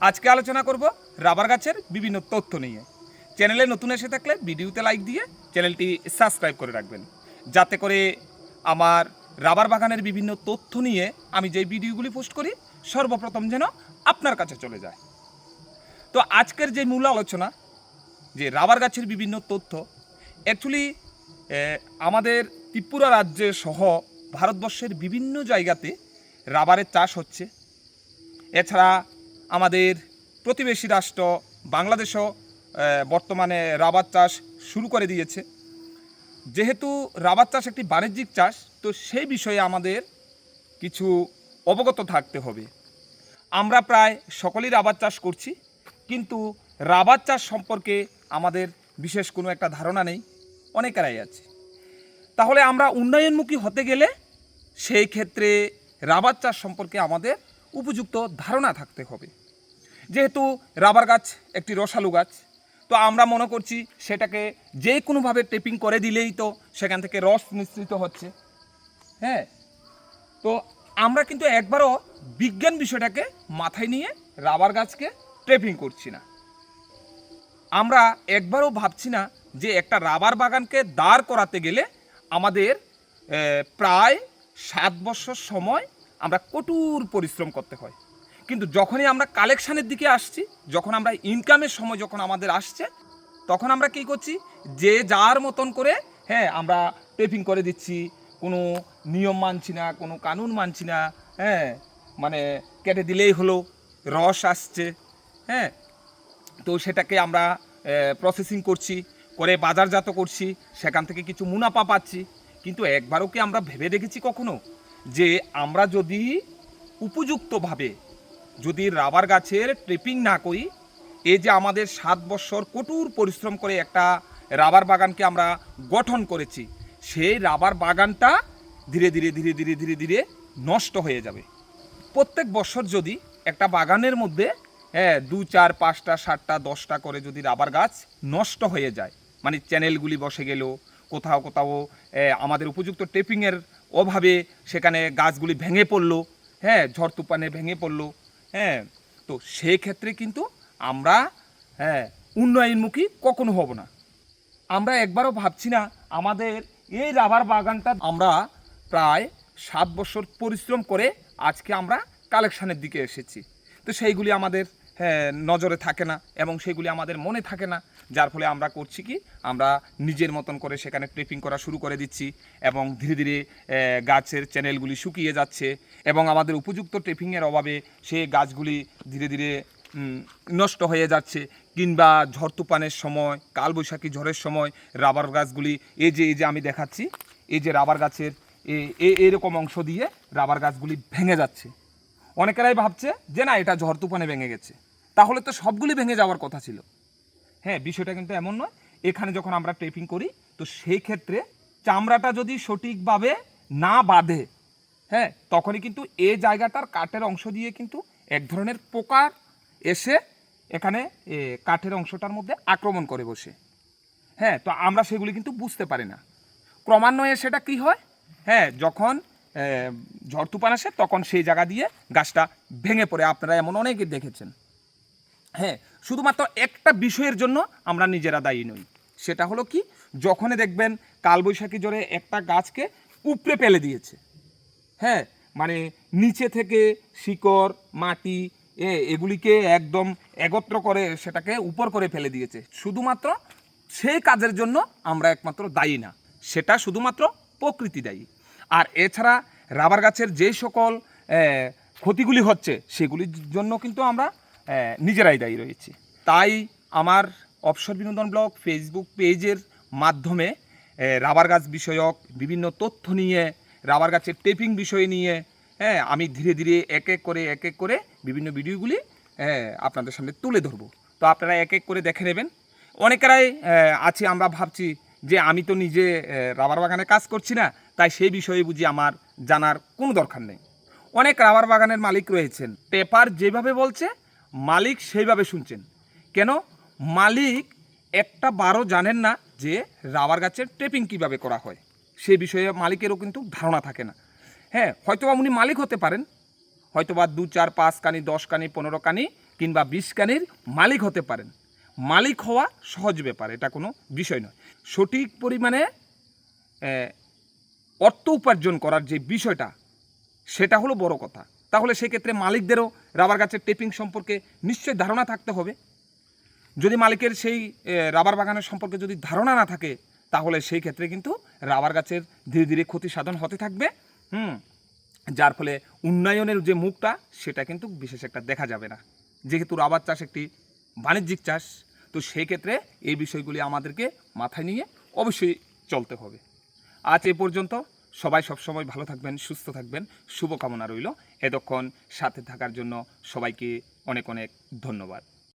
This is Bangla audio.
আজকে আলোচনা করব রাবার গাছের বিভিন্ন তথ্য নিয়ে। চ্যানেলে নতুন এসে থাকলে ভিডিওতে লাইক দিয়ে চ্যানেলটি সাবস্ক্রাইব করে রাখবেন। যাতে করে আমার রাবার বাগানের বিভিন্ন তথ্য নিয়ে আমি যে ভিডিওগুলি পোস্ট করি, সর্বপ্রথম যেন আপনার কাছে চলে যায়। তো আজকের যে মূল আলোচনা, যে রাবার গাছের বিভিন্ন তথ্য অ্যাকচুয়ালি আমাদের ত্রিপুরা রাজ্যে সহ ভারতবর্ষের বিভিন্ন জায়গাতে রাবারের চাষ হচ্ছে। এছাড়া আমাদের প্রতিবেশী রাষ্ট্র বাংলাদেশও বর্তমানে রাবার চাষ শুরু করে দিয়েছে। যেহেতু রাবার চাষ একটি বাণিজ্যিক চাষ, তো সেই বিষয়ে আমাদের কিছু অবগত থাকতে হবে। আমরা প্রায় সকলেই রাবার চাষ করছি, কিন্তু রাবার চাষ সম্পর্কে আমাদের বিশেষ কোনো একটা ধারণা নেই, অনেকেরাই আছে। তাহলে আমরা উন্নয়নমুখী হতে গেলে সেই ক্ষেত্রে রাবার চাষ সম্পর্কে আমাদের উপযুক্ত ধারণা থাকতে হবে। যেহেতু রাবার গাছ একটি রসালু গাছ, তো আমরা মনে করছি সেটাকে যে কোনোভাবে টেপিং করে দিলেই তো সেখান থেকে রস মিশ্রিত হচ্ছে। হ্যাঁ? তো আমরা কিন্তু একবারও বিজ্ঞান বিষয়টাকে মাথায় নিয়ে রাবার গাছকে ট্রেপিং করছি না। আমরা একবারও ভাবছি না যে একটা রাবার বাগানকে দাঁড় করাতে গেলে আমাদের প্রায় সাত বছর সময় আমরা কঠোর পরিশ্রম করতে হয়। কিন্তু যখনই আমরা কালেকশানের দিকে আসছি, যখন আমরা ইনকামের সময় যখন আমাদের আসছে, তখন আমরা কী করছি? যে যার মতন করে হ্যাঁ আমরা টেপিং করে দিচ্ছি, কোনো নিয়ম মানছি না, কোনো কানুন মানছি না হ্যাঁ মানে কেটে দিলেই হলো, রস আসছে হ্যাঁ তো সেটাকে আমরা প্রসেসিং করছি, করে বাজারজাত করছি, সেখান থেকে কিছু মুনাফা পাচ্ছি। কিন্তু একবারও কি আমরা ভেবে দেখেছি কখনো? যে আমরা যদি উপযুক্তভাবে যদি রাবার গাছের ট্রিপিং না করি এই যে আমাদের সাত বছর কঠোর পরিশ্রম করে একটা রাবার বাগানকে আমরা গঠন করেছি, সেই রাবার বাগানটা ধীরে ধীরে ধীরে ধীরে ধীরে ধীরে নষ্ট হয়ে যাবে। প্রত্যেক বছর যদি একটা বাগানের মধ্যে হ্যাঁ দু, চার, পাঁচটা, সাতটা, দশটা করে যদি রাবার গাছ নষ্ট হয়ে যায় মানে চ্যানেলগুলি বসে গেল, কোথাও কোথাও আমাদের উপযুক্ত টেপিংয়ের অভাবে সেখানে গাছগুলি ভেঙে পড়ল হ্যাঁ ঝড় তুফানে ভেঙে পড়ল হ্যাঁ তো সেই ক্ষেত্রে কিন্তু আমরা হ্যাঁ উন্নয়নমুখী কখনো হব না। আমরা একবারও ভাবছি না, আমাদের এই রাবার বাগানটা আমরা প্রায় সাত বছর পরিশ্রম করে আজকে আমরা কালেকশানের দিকে এসেছি। তো সেইগুলি আমাদের নজরে থাকে না এবং সেগুলি আমাদের মনে থাকে না। যার ফলে আমরা করছি কি, আমরা নিজের মতন করে সেখানে ট্রেপিং করা শুরু করে দিচ্ছি এবং ধীরে ধীরে গাছের চ্যানেলগুলি শুকিয়ে যাচ্ছে এবং আমাদের উপযুক্ত ট্রেপিংয়ের অভাবে সেই গাছগুলি ধীরে ধীরে নষ্ট হয়ে যাচ্ছে কিংবা ঝড় তুফানের সময়, কালবৈশাখী ঝড়ের সময় রাবার গাছগুলি, এই যে এই যে আমি দেখাচ্ছি, এই যে রাবার গাছের এরকম অংশ দিয়ে রাবার গাছগুলি ভেঙে যাচ্ছে। অনেকেরাই ভাবছে যে না, এটা ঝড় তুফানে ভেঙে গেছে। তাহলে তো সবগুলি ভেঙে যাওয়ার কথা ছিল। হ্যাঁ বিষয়টা কিন্তু এমন নয়। এখানে যখন আমরা টেপিং করি, তো সেই ক্ষেত্রে চামড়াটা যদি সঠিকভাবে না বাঁধে হ্যাঁ তখনই কিন্তু এ জায়গাটার কাঠের অংশ দিয়ে কিন্তু এক ধরনের পোকার এসে এখানে কাঠের অংশটার মধ্যে আক্রমণ করে বসে। হ্যাঁ তো আমরা সেগুলি কিন্তু বুঝতে পারি না। ক্রমান্বয়ে সেটা কি হয়? হ্যাঁ যখন ঝড় তুফান আসে, তখন সেই জায়গা দিয়ে গাছটা ভেঙে পড়ে। আপনারা এমন অনেকে দেখেছেন। হ্যাঁ শুধুমাত্র একটা বিষয়ের জন্য আমরা নিজেরা দায়ী নই। সেটা হলো কি? যখনই দেখবেন কালবৈশাখী জ্বরে একটা গাছকে উপড়ে ফেলে দিয়েছে। হ্যাঁ মানে নিচে থেকে শিকড়, মাটি, এ, এগুলিকে একদম একত্র করে সেটাকে উপর করে ফেলে দিয়েছে। শুধুমাত্র সেই কাজের জন্য আমরা একমাত্র দায়ী না। সেটা শুধুমাত্র প্রকৃতি দায়ী। আর এছাড়া রাবার গাছের যে সকল ক্ষতিগুলি হচ্ছে, সেগুলির জন্য কিন্তু আমরা নিজেরাই দায়ী রয়েছি। তাই আমার অবসর বিনোদন ব্লগ ফেসবুক পেজের মাধ্যমে রাবার গাছ বিষয়ক বিভিন্ন তথ্য নিয়ে, রাবার গাছের টেপিং বিষয় নিয়ে হ্যাঁ আমি ধীরে ধীরে এক এক করে, এক এক করে বিভিন্ন ভিডিওগুলি আপনাদের সামনে তুলে ধরবো। তো আপনারা এক এক করে দেখে নেবেন। অনেকেরাই আছে, আমরা ভাবছি যে আমি তো নিজে রাবার বাগানে কাজ করছি না। তাই সেই বিষয়ে বুঝি আমার জানার কোনো দরকার নেই। অনেক রাবার বাগানের মালিক রয়েছেন। পেপার যেভাবে বলছে, মালিক সেইভাবে শুনছেন। কেন? মালিক একটা বারও জানেন না যে রাবার গাছের টেপিং কীভাবে করা হয়। সে বিষয়ে মালিকেরও কিন্তু ধারণা থাকে না। হ্যাঁ হয়তোবা উনি মালিক হতে পারেন। হয়তোবা দু, চার, পাঁচ কানি, দশ কানি, পনেরো কানি কিংবা বিশ কানির মালিক হতে পারেন। মালিক হওয়া সহজ ব্যাপার, এটা কোনো বিষয় নয়। সঠিক পরিমাণে অর্থ উপার্জন করার যে বিষয়টা, সেটা হলো বড় কথা। তাহলে সেক্ষেত্রে মালিকদেরও রাবার গাছের টেপিং সম্পর্কে নিশ্চয়ই ধারণা থাকতে হবে। যদি মালিকের সেই রাবার বাগানের সম্পর্কে যদি ধারণা না থাকে, তাহলে সেই ক্ষেত্রে কিন্তু রাবার গাছের ধীরে ধীরে ক্ষতি সাধন হতে থাকবে। হুম, যার ফলে উন্নয়নের যে মুখটা, সেটা কিন্তু বিশেষ একটা দেখা যাবে না। যেহেতু রাবার চাষ একটি বাণিজ্যিক চাষ, তো সেই ক্ষেত্রে এই বিষয়গুলি আমাদেরকে মাথায় নিয়ে অবশ্যই চলতে হবে। আজ এ পর্যন্ত। সবাই সবসময় ভালো থাকবেন, সুস্থ থাকবেন। শুভকামনা রইল। এতক্ষণ সাথে থাকার জন্য সবাইকে অনেক অনেক ধন্যবাদ।